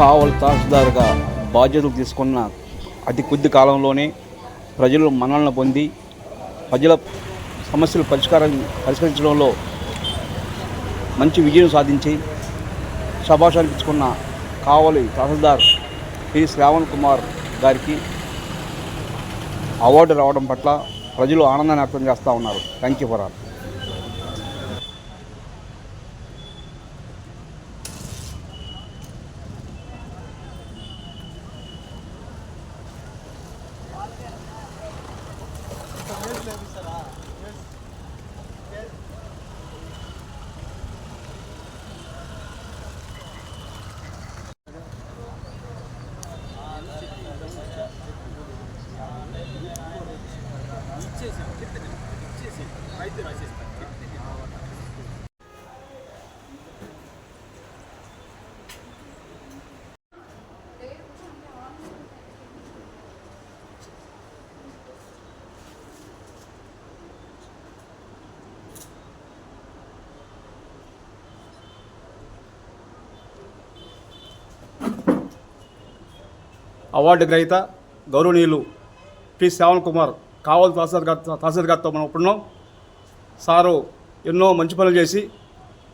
కావలి తహసీల్దార్గా బాధ్యతలు తీసుకున్న అతి కొద్ది కాలంలోనే ప్రజలు మన్నలను పొంది ప్రజల సమస్యలు పరిష్కారం పరిష్కరించడంలో మంచి విజయం సాధించి శభాష్ అనిపించుకున్న కావలి తహసీల్దార్ పి. శ్రావణ్ కుమార్ గారికి అవార్డు రావడం పట్ల ప్రజలు ఆనందాన్ని వ్యక్తం చేస్తూ ఉన్నారు. Thank you for all. ఇచ్చేసాం చెప్పేది ఇచ్చేసి అయితే రాసేస్తాను అవార్డు గ్రహీత గౌరవనీయులు పి. శ్రావణ్ కుమార్ కావల్ తహసీల్ గారు తహసీల్ గారితో మనం ఇప్పుడున్నాం. సారు ఎన్నో మంచి పనులు చేసి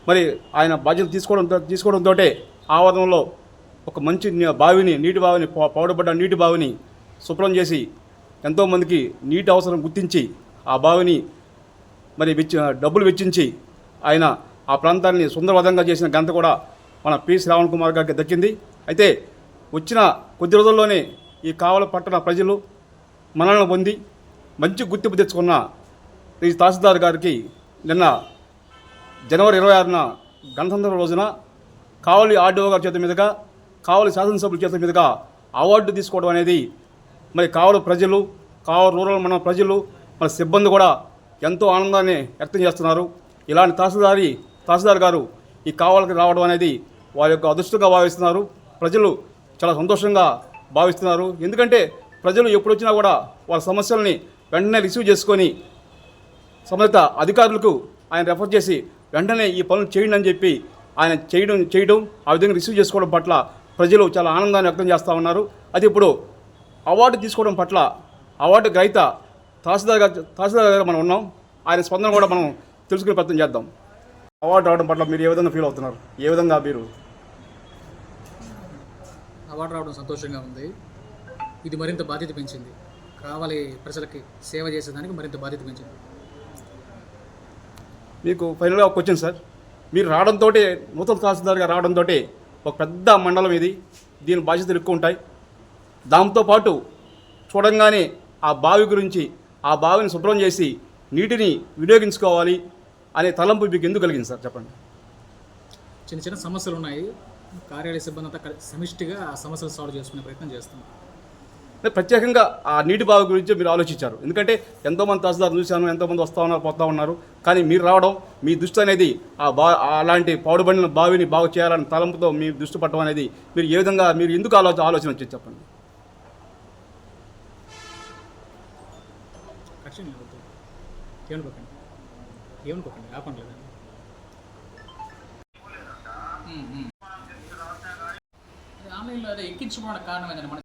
మరి ఆయన బాధ్యత తీసుకోవడం తీసుకోవడంతో ఆవరణలో ఒక మంచి బావిని నీటి బావిని పౌడబడ్డ నీటి బావిని శుభ్రం చేసి ఎంతోమందికి నీటి అవసరం గుర్తించి ఆ బావిని మరి వెచ్చి డబ్బులు వెచ్చించి ఆయన ఆ ప్రాంతాన్ని సుందరవదంగా చేసిన ఘనత కూడా మన పి. శ్రావణ్ కుమార్ గారికి దక్కింది. అయితే వచ్చిన కొద్ది రోజుల్లోనే ఈ కావల పట్టణ ప్రజలు మనలను పొంది మంచి గుర్తింపు తెచ్చుకున్న ఈ తహసీల్దార్ గారికి నిన్న జనవరి ఇరవై ఆరున గణతంత్ర రోజున కావలి ఆర్డీఓ గారి చేత మీదుగా కావలి శాసనసభ్యుల చేత మీదుగా అవార్డు తీసుకోవడం అనేది మరి కావలి ప్రజలు కావలి రూరల్ మన ప్రజలు మన సిబ్బంది కూడా ఎంతో ఆనందాన్ని వ్యక్తం చేస్తున్నారు. ఇలాంటి తహసీల్దారి తహసీల్దార్ గారు ఈ కావలికి రావడం అనేది వారి యొక్క అదృష్టంగా భావిస్తున్నారు. ప్రజలు చాలా సంతోషంగా భావిస్తున్నారు. ఎందుకంటే ప్రజలు ఎప్పుడు వచ్చినా కూడా వాళ్ళ సమస్యల్ని వెంటనే రిసీవ్ చేసుకొని సంబంధిత అధికారులకు ఆయన రెఫర్ చేసి వెంటనే ఈ పనులు చేయండి అని చెప్పి ఆయన చేయడం చేయడం ఆ విధంగా రిసీవ్ చేసుకోవడం పట్ల ప్రజలు చాలా ఆనందాన్ని వ్యక్తం చేస్తూ ఉన్నారు. అది ఇప్పుడు అవార్డు తీసుకోవడం పట్ల అవార్డు గ్రహీత తహసీల్దార్ గారు తహసీల్దార్ గారు మనం ఉన్నాం. ఆయన స్పందన కూడా మనం తెలుసుకునే ప్రయత్నం చేద్దాం. అవార్డు రావడం పట్ల మీరు ఏ విధంగా ఫీల్ అవుతున్నారు? ఏ విధంగా మీరు అవార్డు రావడం సంతోషంగా ఉంది. ఇది మరింత బాధ్యత పెంచింది. కావాలి ప్రజలకి సేవ చేసేదానికి మరింత బాధ్యత పెంచింది. మీకు ఫైనల్గా ఒక క్వశ్చన్ సార్ మీరు రావడంతో నూతన తహసీల్దార్గా రావడంతో ఒక పెద్ద మండలం ఇది. దీని బాధ్యతలు ఎక్కువ ఉంటాయి. దాంతోపాటు చూడంగానే ఆ బావి గురించి ఆ బావిని శుభ్రం చేసి నీటిని వినియోగించుకోవాలి అనే తలంపు మీకు ఎందుకు కలిగింది సార్ చెప్పండి. చిన్న చిన్న సమస్యలు ఉన్నాయి. కార్యాలయ సిబ్బంది అంతా సమిష్టిగా ఆ సమస్యలు సాల్వ్ చేసుకునే ప్రయత్నం చేస్తున్నాం. అంటే ప్రత్యేకంగా ఆ నీటి బావి గురించి మీరు ఆలోచించారు. ఎందుకంటే ఎంతోమంది తహసీల్దార్ చూశాను ఎంతోమంది వస్తూ ఉన్నారు పోతా ఉన్నారు. కానీ మీరు రావడం మీ దృష్టి అనేది ఆ బా అలాంటి పాడుబడిన బావిని బాగు చేయాలని తలంపుతో మీ దృష్టి పట్టడం అనేది మీరు ఏ విధంగా మీరు ఎందుకు ఆలోచన ఆలోచన వచ్చింది చెప్పండి? ఏమనుకోకండి ఏమనుకోకండి ఆపండి అదే ఎక్కించుకోవడానికి కారణం ఏంటంటే మన